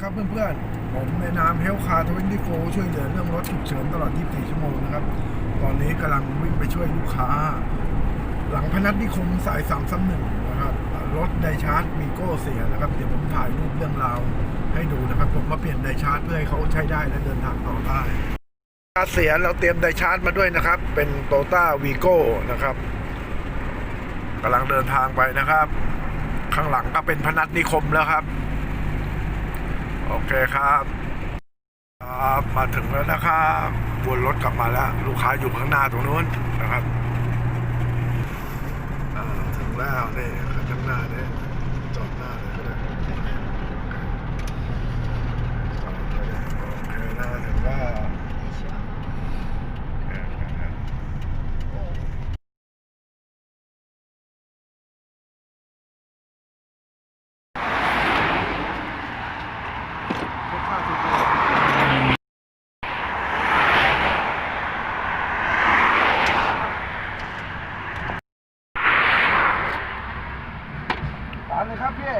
ครับเพื่อนๆ ผมในนามเฮลคาร์ทเวนตี้โฟช่วยเหลือเรื่องรถฉุกเฉินตลอด 24 ชั่วโมงนะครับ ตอนนี้กำลังวิ่งไปช่วยลูกค้า หลังพนัสนิคมสาย3ามสหนึ่งนะครับ รถไดชาร์จวีโก้เสียนะครับ เดี๋ยวผมถ่ายรูปเรื่องราวให้ดูนะครับ ผมมาเปลี่ยนไดชาร์จเพื่อให้เขาใช้ได้และเดินทางต่อได้เสียเราเตรียมไดชาร์จมาด้วยนะครับ เป็นโตต้าวีโก้นะครับกำลังเดินทางไปนะครับ ข้างหลังก็เป็นพนัสนิคมแล้วครับ โอเคครับครับมาถึงแล้วนะครับวนรถกลับมาแล้ว ลูกค้าอยู่ข้างหน้าตรงนู้นนะครับถึงแล้วนี่ข้างหน้าเนี่ยจอดหน้าเลยก็ได้จอเลยโอเคนะถึงแล้ว ตามเลยครับพี่